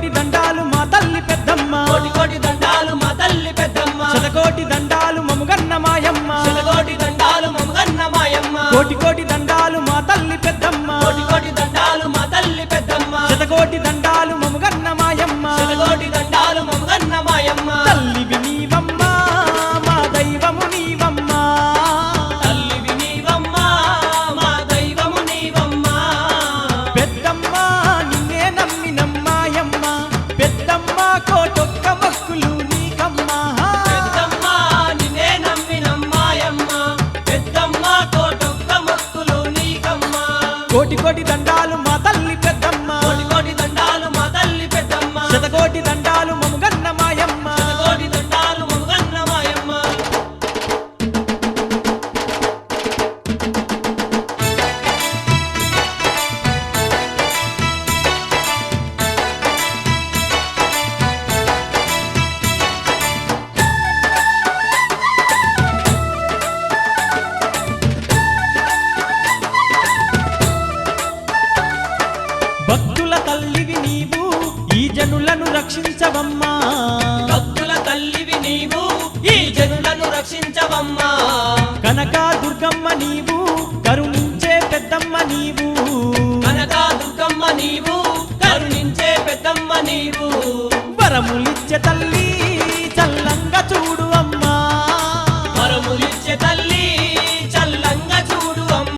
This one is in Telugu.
కోటి దండాలు మా తల్లి పెద్దమ్మ. కోటి కోటి దండాలు మా తల్లి పెద్దమ్మ. శతకోటి దండాలు మముగన్న మాయమ్మ. శతకోటి దండాలు మముగన్న మాయమ్మ. కోటి కోటి దండాలు మా తల్లి పెద్దమ్మ. కోటి కోటి దండాలు మా తల్లి పెద్దమ్మ. శతకోటి దండాలు మముగన్న మాయమ్మ. శతకోటి దండాలు మముగన్న మాయమ్మ. దండాలు మా తల్లి పెద్దమ్మ. కోటి కోటి దండాలు రక్షించవమ్మా. భక్తుల తల్లివి నీవు ఈ జనులను రక్షించవమ్మా. కనక దుర్గమ్మ నీవు కరుణించే పెద్దమ్మ నీవు. కనక దుర్గమ్మ నీవు కరుణించే పెద్దమ్మ నీవు. వరములిచ్చే తల్లి